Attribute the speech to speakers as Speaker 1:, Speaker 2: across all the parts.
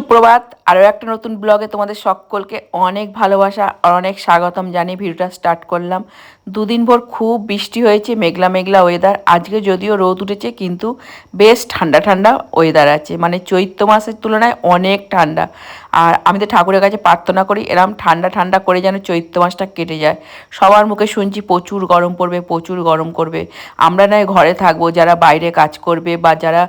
Speaker 1: সুপ্রভাত, আরও একটা নতুন ব্লগে তোমাদের সকলকে অনেক ভালোবাসা আর অনেক স্বাগতম জানিয়ে ভিডিওটা স্টার্ট করলাম। দুদিন ভোর খুব বৃষ্টি হয়েছে, মেঘলা মেঘলা ওয়েদার আজকে যদিও রোদ উঠেছে, কিন্তু বেশ ঠান্ডা ঠান্ডা ওয়েদার আছে। মানে চৈত্র মাসের তুলনায় অনেক ঠান্ডা। আর আমি তো ঠাকুরের কাছে প্রার্থনা করি, এরম ঠান্ডা ঠান্ডা করে যেন চৈত্র মাসটা কেটে যায়। সবার মুখে শুনছি প্রচুর গরম পড়বে, প্রচুর গরম করবে। আমরা নয় ঘরে থাকব, যারা বাইরে কাজ করবে বা যারা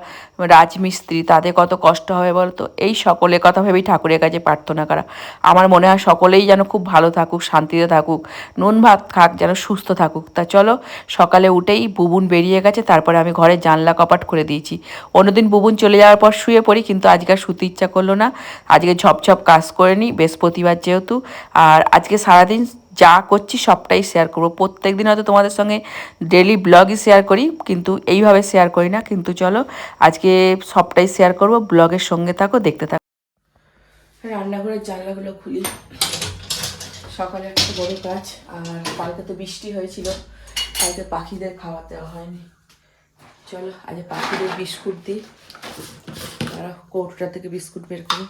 Speaker 1: রাজমিস্ত্রি, তাদের কত কষ্ট হবে বলতো এই সকলের কথা ভেবেই ঠাকুরের কাছে প্রার্থনা করা। আমার মনে হয় সকলেই যেন খুব ভালো থাকুক, শান্তিতে থাকুক। নুন ভাত খাক, যেন সুস্থ থাকুক। তা চলো, সকালে উঠেই বুবুন বেরিয়ে গেছে, তারপরে আমি ঘরে জানলা কপাট করে দিয়েছি। অন্যদিন বুবুন চলে যাওয়ার পর শুয়ে পড়ি, কিন্তু আজকে আর শুতে ইচ্ছা করল না। আজকে ঝপঝপ কাজ করে নিই, বৃহস্পতিবার যেহেতু। আর আজকে সারাদিন যা করছি সবটাই শেয়ার করব। প্রত্যেক দিন হয়তো তোমাদের সঙ্গে ডেলি ব্লগই শেয়ার করি, কিন্তু এইভাবে শেয়ার করি না। কিন্তু চলো, আজকে সবটাই শেয়ার করব। ব্লগের সঙ্গে থাকো, দেখতে থাকো। রান্নাঘরের জানলাগুলো খুলি। সকালে একটা বড় কাজ আর কালকে তো বৃষ্টি হয়েছিল, কালকে পাখিদের দেওয়া হয়নি। চলো, আজ পাখিদের বিস্কুট দিই। তারা কৌটোটা থেকে বিস্কুট বের করি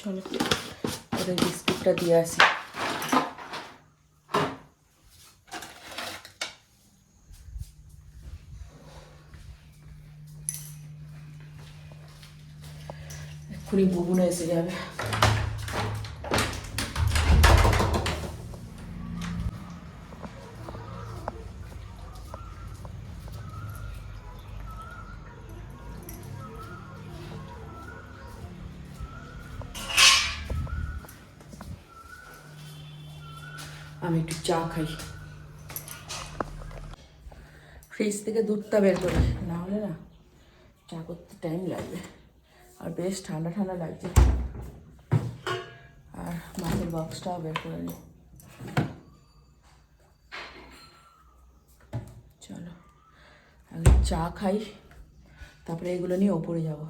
Speaker 1: চলো, ওদের বিস্কুটটা দিয়ে আসি। এক্ষুনি বুবুনে এসে যাবে আমি একটু চা খাই ফ্রিজ থেকে দুধটা বের করি না হলে না চা করতে টাইম লাগবে আর বেশ ঠান্ডা ঠান্ডা লাগছে। আর মাছের বক্সটাও বের করে নিই চলো, আগে চা খাই, তারপরে এগুলো নিয়ে ওপরে যাব।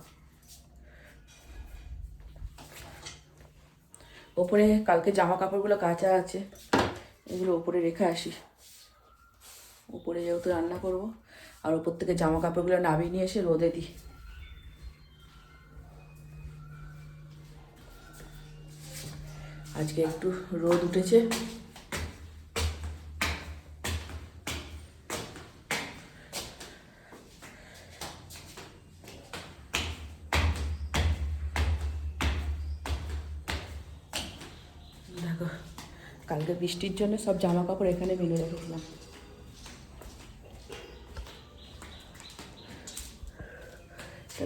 Speaker 1: ওপরে কালকে জামা কাপড়গুলো কাঁচা আছে, এগুলো ওপরে রেখে আসি। উপরে যেহেতু রান্না করব, আর ওপর থেকে জামা কাপড়গুলো নামিয়ে নিয়ে এসে রোদে দিই। আজকে একটু রোদ উঠেছে। দেখো, কালকে বৃষ্টির জন্য সব জামা কাপড় এখানে মেলে রেখেছিলাম।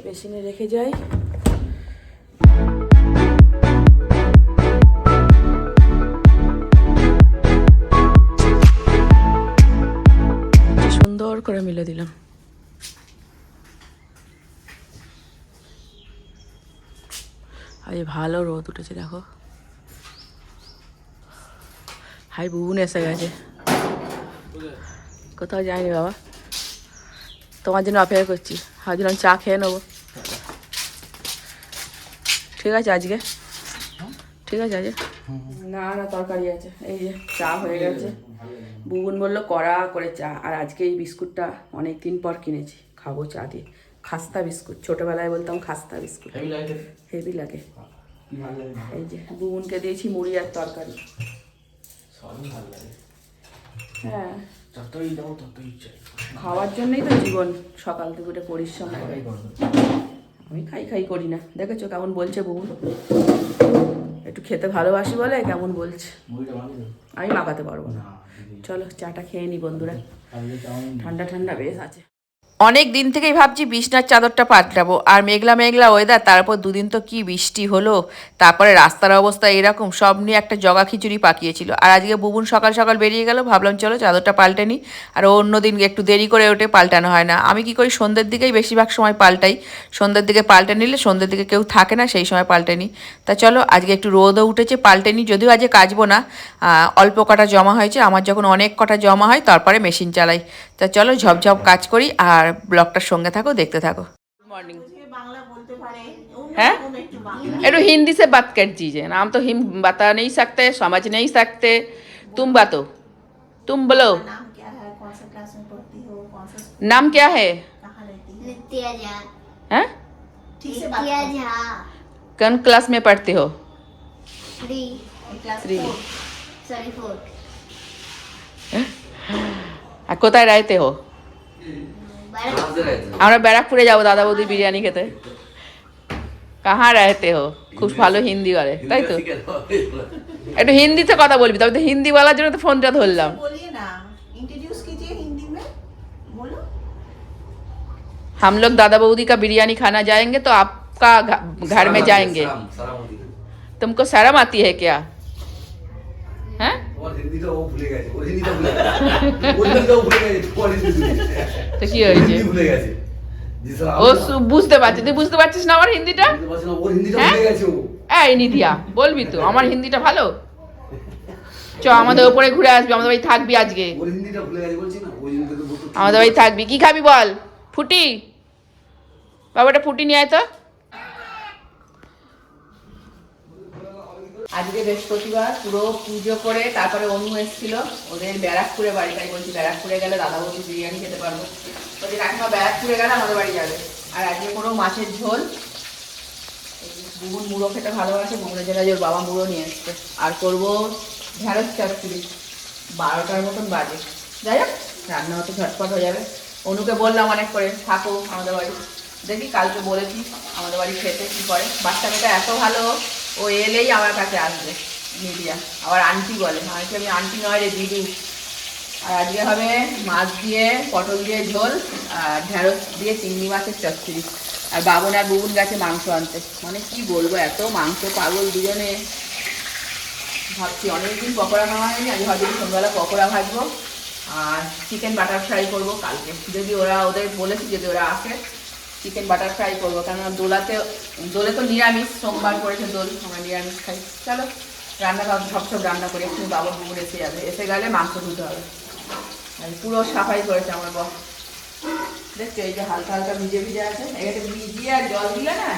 Speaker 1: বেসিনে রেখে যাই। আজ ভালো রোদ উঠেছে, দেখো। হাই, বুবুন এসে গেছে। কোথাও যায়নি বাবা। তোমার জন্য অপেক্ষা করছি। ভাবছিলাম চা খেয়ে নেব। ঠিক আছে আজকে? ঠিক আছে আজকে? না না, তরকারি আছে। এই যে, চা হয়ে গেছে। বুবুন বলল, কড়া করে চা। আর আজকে এই বিস্কুটটা অনেক দিন পর কিনেছি। খাব চা দিয়ে। খাস্তা বিস্কুট। ছোটোবেলায় বলতাম খাস্তা বিস্কুট। হেভি লাগে? এই যে বুবুনকে দিয়েছি মুড়ি আর তরকারি। হ্যাঁ। খাওয়ার জন্যই তো জীবন সকাল থেকে উঠে পরিশ্রম। আমি খাই খাই করি না। দেখেছ কেমন বলছে বুবুন একটু খেতে ভালোবাসি বলে কেমন বলছে? আমি মাখাতে পারব না। চলো চাটা খেয়ে নি বন্ধুরা। ঠান্ডা ঠান্ডা বেশ আছে। অনেক দিন থেকেই ভাবছি বিছনার চাদরটা পাল্টাবো আর মেঘলা মেঘলা ওয়েদার তারপর দুদিন তো কি বৃষ্টি হলো? তারপরে রাস্তার অবস্থা এরকম, সব নিয়ে একটা জগা খিচুড়ি পাকিয়েছিল। আর আজকে বুবুন সকাল সকাল বেরিয়ে গেল, ভাবলাম চলো চাদরটা পাল্টে নিই। আর অন্য দিন একটু দেরি করে ওঠে, পাল্টানো হয় না। আমি কি করি, সন্ধ্যের দিকেই বেশিরভাগ সময় পাল্টাই। সন্ধ্যের দিকে পাল্টে নিলে সন্ধ্যের দিকে কেউ থাকে না, সেই সময় পাল্টে নিই। তা চলো, আজকে একটু রোদও উঠেছে, পাল্টে নিই। যদিও আজকে কাচবো না অল্প কটা জমা হয়েছে। আমার যখন অনেক কটা জমা হয়, তারপরে মেশিন চালাই। তা চলো ঝপঝপ কাজ করি আর ব্লগটার সঙ্গে থাকো দেখতে থাকো गुड मॉर्निंग
Speaker 2: बांग्ला बोलते पारे
Speaker 1: हैं
Speaker 2: उन्हें एकटू बांग्ला
Speaker 1: একটু हिंदी से बात कर दीजिए हम तो हिम बता नहीं सकते समझ नहीं सकते तुम बातो तुम बोलो
Speaker 2: नाम क्या है कौन सा क्लास में पढ़ती हो कौन सा
Speaker 1: नाम क्या है
Speaker 2: कहाँ रहती है
Speaker 3: नित्या झा
Speaker 1: हैं
Speaker 2: ठीक से बात
Speaker 3: नित्या
Speaker 2: करो।
Speaker 3: झा
Speaker 1: कौन क्लास में पढ़ते हो
Speaker 3: थ्री
Speaker 2: एक class
Speaker 1: Three.
Speaker 2: Four.
Speaker 3: Sorry four
Speaker 1: আর কোথায় রাইতে হো
Speaker 3: बारह
Speaker 1: আমরা ব্যারাকপুরে যাবো দাদা বৌদি বিরিয়ানি খেতে কাহা রাইতে হো খুব ভালো হিন্দি বলে তাই তো একটু হিন্দিতে কথা বলবি তবে তো হিন্দি বলার জন্য তো ফোনটা ধরলাম
Speaker 2: बोलिए ना इंट्रोड्यूस कीजिए हिंदी में बोलो
Speaker 1: हम लोग दादा बऊदी का बिरयानी खाना जाएंगे तो आपका घ- घर में जाएंगे तुमको शर्म आती है क्या हैं
Speaker 4: তোমার ভুলে গেছে ওর হিন্দিটা ভুলে গেছে। ওর হিন্দিটাও ভুলে গেছে তোমার হিন্দি
Speaker 1: তো কি হয়েছে?
Speaker 4: ভুলে গেছে।
Speaker 1: ও সু- বুঝতে পারছে। তুই বুঝতে পারছিস না আমার হিন্দিটা?
Speaker 4: ওর
Speaker 1: হ্যাঁ?
Speaker 4: ভুলে গেছে ও।
Speaker 1: এই নিধিয়া বলবি তো আমার হিন্দিটা ভালো? চ আমাদের ওপরে ঘুরে আসবি আমাদের বাড়ি থাকবি আজকে।
Speaker 4: ওর হিন্দিটা ভুলে গেছে বলছি না ওই হিন্দিটা তো বলতো
Speaker 1: আমাদের বাড়ি থাকবি কি খাবি বল? ফুটি? বাবাটা ফুটি নিয়ে আয় তো। আজকে বৃহস্পতিবার, পুরো পুজো করে তারপরে অনু এসেছিল। ওদের ব্যারাকপুরে বাড়ি তাই বলছি, ব্যারাকপুরে গেলে দাদা বলছি বিরিয়ানি খেতে পারব। বলছি, কাকিমা, ব্যারাকপুরে গেলে আমাদের বাড়ি যাবে। আর আজকে কোনো মাছের ঝোল। বুবুন মুড়ো খেতে ভালোবাসে বুবুনের জন্য ওর বাবা মুড়ো নিয়ে এসছে। আর করব ঢ্যাঁড়স চচ্চড়ি বারোটার মতন বাজে। যাই হোক, রান্না হতে ঝটপট হয়ে যাবে। অনুকে বললাম অনেক করে থাকো আমাদের বাড়ি। দেখি, কালকে বলেছি আমাদের বাড়ি খেতে কি করে। বাচ্চা মেয়েটা এত ভালো। ও এলেই আমার কাছে আসবে মিডিয়া আবার আন্টি বলে, আমি আমি আন্টি নয় রে দিদি। আর আজকে হবে মাছ দিয়ে, পটল দিয়ে ঝোল, আর ঢেঁড়স দিয়ে চিংড়ি মাছের চচ্চড়ি। আর বাবন আর বুবুন গেছে মাংস আনতে। মানে কি বলব, এত মাংস পাগল দুজনে। ভাবছি অনেকদিন পকোড়া খাওয়া হয়নি, আজ ভাবছি সন্ধ্যাবেলা পকোড়া ভাজবো। আর চিকেন বাটার ফ্রাই করব কালকে। যদি ওরা ওদের বলেছি, যদি ওরা আসে চিকেন বাটার ফ্রাই করব। কেননা দোলাতে, দোলে তো নিরামিষ, সোমবার করেছে দোল, আমরা নিরামিষ খাই। চলো, রান্না সব সব রান্না করে একটু বাবা বুবুর এসে যাবে। এসে গেলে মাংস ধুতে হবে। আর পুরো সাফাই করেছে আমার বস দেখছ, এই যে হালকা হালকা ভিজে ভিজে আছে। এটাকে ভিজিয়ে আর জল দিলে না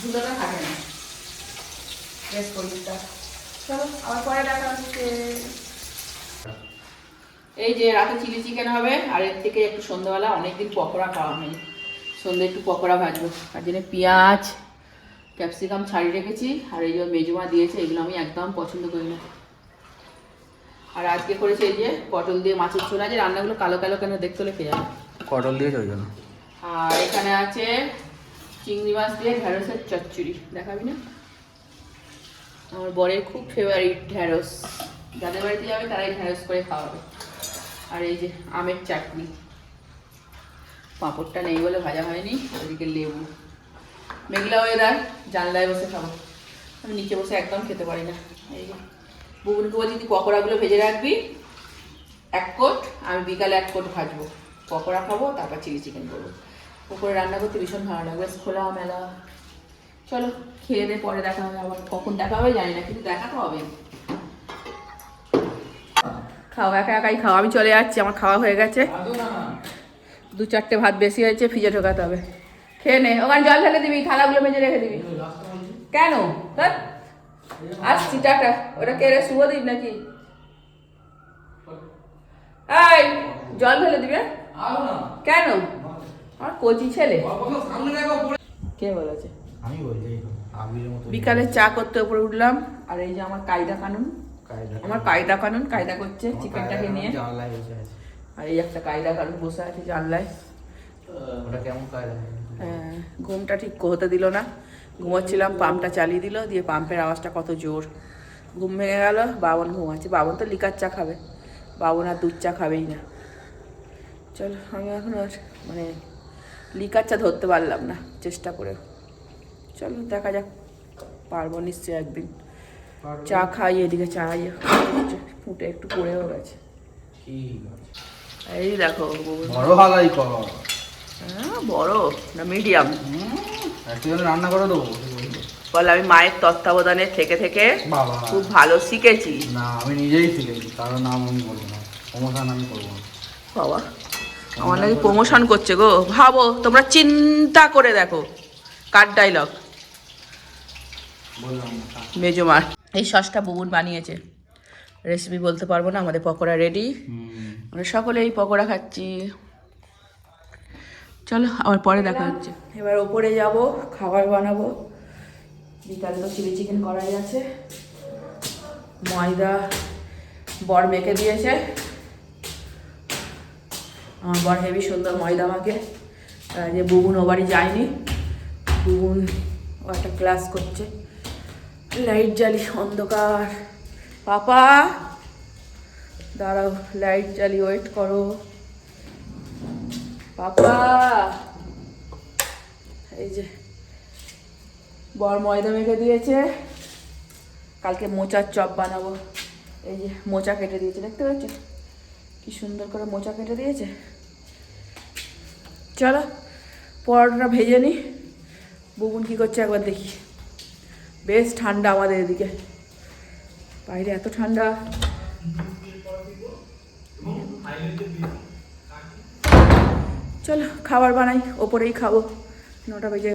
Speaker 1: ধুলোটা থাকে না। বেশ পরিষ্কার। চলো, আবার পরে দেখা হচ্ছে। এই যে রাতে চিলি চিকেন হবে, আর এর থেকে একটু সন্ধ্যাবেলা অনেকদিন পকোড়া খাওয়া হয়নি। সন্ধ্যে একটু পকোড়া ভাজবো। তার জন্য পেঁয়াজ ক্যাপসিকাম ছাড়িয়ে রেখেছি আর এই যে মেজমা দিয়েছে এগুলো আমি একদম পছন্দ করি না। আর আজকে করেছে এই যে পটল দিয়ে মাছের ঝোল। আছে রান্নাগুলো কালো কালো কেন দেখতে হলে খেয়ে যাবে
Speaker 5: পটল দিয়ে ওই জন্য।
Speaker 1: আর এখানে আছে চিংড়ি মাছ দিয়ে ঢ্যাঁড়সের চচ্চড়ি। দেখাবি না? আমার বরের খুব ফেভারিট ঢ্যাঁড়স। যাদের বাড়িতে যাবে তারাই ঢ্যাঁড়স করে খাওয়াবে। আর এই যে আমের চাটনি। পাঁপড়টা নেই বলে ভাজা হয়নি, ওদিকে লেবু। মেঘলা ওয়েদার জানলায় বসে খাব। আমি নিচে বসে একদম খেতে পারি না। এই বুবুনকে বলছি, তুই পকোড়াগুলো ভেজে রাখবি, এক কোট, আমি বিকালে এক কোট ভাজবো। পকোড়া খাব, তারপর চিলি চিকেন করব। পকোড়া রান্না করতে ভীষণ ভালো লাগবে খোলা মেলা। চলো, খেয়ে দিয়ে পরে দেখা হবে আবার। কখন দেখা হবে জানি না, কিন্তু দেখা তো হবে খাওয়া একা একাই খাওয়া আমি চলে যাচ্ছি, আমার খাওয়া হয়ে গেছে। দু চারটে ভাত বেশি হয়েছে ফ্রিজে ঢোকাতে হবে। খেয়ে নে ওখানে জল ঢেলে দিবি থালাগুলো মেজে রেখে দিবি। কেন। আসছি টাটা ওটা কেড়ে শুভো দিবি নাকি? এই জল ঢেলে দিবে কেন? আমার কচি ছেলে। কে বলেছে?
Speaker 5: আমি
Speaker 1: বিকালে চা করতে উপরে উঠলাম আর এই যে আমার কায়দা কানুন। আমার কায়দা কানুন কায়দা করছে চিকেনটাকে নিয়ে। আর এই একটা কায়দা কানুন বসে আছে জানলায়।
Speaker 5: ওটা কেমন কায়দা?
Speaker 1: হ্যাঁ, ঘুমটা ঠিক হতে দিল না। ঘুমোচ্ছিলাম পাম্পটা চালিয়ে দিল দিয়ে পাম্পের আওয়াজটা কত জোর। ঘুম ভেঙে গেল বাবন ঘুমাচ্ছে। বাবন তো লিকার চা খাবে। বাবন আর দুধ চা খাবেই না। চলো আমি এখন আর মানে লিকার চা ধরতে পারলাম না চেষ্টা করে চলো দেখা যাক। পারব নিশ্চয়ই একদিন। চা খাই এদিকে চা ফুটে একটু পড়েও গেছে।
Speaker 5: ঠিক আছে
Speaker 1: এই দেখো
Speaker 5: বড় হালাই কর।
Speaker 1: হ্যাঁ, বড় না মিডিয়াম
Speaker 5: রান্না করে দেবো।
Speaker 1: বলে আমি মায়ের তত্ত্বাবধানে থেকে থেকে খুব ভালো শিখেছি।
Speaker 5: না আমি নিজেই শিখেছি কারণ নাম আমি করব না প্রমোশন আমি করব না।
Speaker 1: বাবা আমার নাকি প্রমোশন করছে গো। ভাবো তোমরা চিন্তা করে দেখো কার ডাইলগ মেজমার এই সসটা বুবুন বানিয়েছে। রেসিপি বলতে পারব না আমাদের পকোড়া রেডি আমরা সকলেই পকোড়া খাচ্ছি। চলো আবার পরে দেখা হচ্ছে। এবার ওপরে যাব খাবার বানাবো। বিকালে তো চিলি চিকেন করাই আছে। ময়দা বর মেখে দিয়েছে। আমার বর হেভি সুন্দর ময়দা মাখে। আর যে বুবুন ও বাড়ি যায়নি। বুবুন ও একটা ক্লাস করছে। লাইট জ্বালি অন্ধকার। পাপা, দাঁড়াও লাইট জ্বালি ওয়েট করো। পাপা, এই যে, বর ময়দা মেখে দিয়েছে। কালকে মোচার চপ বানাবো। এই যে, মোচা কেটে দিয়েছে, দেখতে পাচ্ছ? কি সুন্দর করে মোচা কেটে দিয়েছে। চলো, পরোটাটা ভেজে নি। বুবুন কি করছে একবার দেখি। বেশ ঠান্ডা আমাদের এদিকে। বাইরে এত ঠান্ডা। চলো খাবার বানাই ওপরেই খাব। নটা বেজে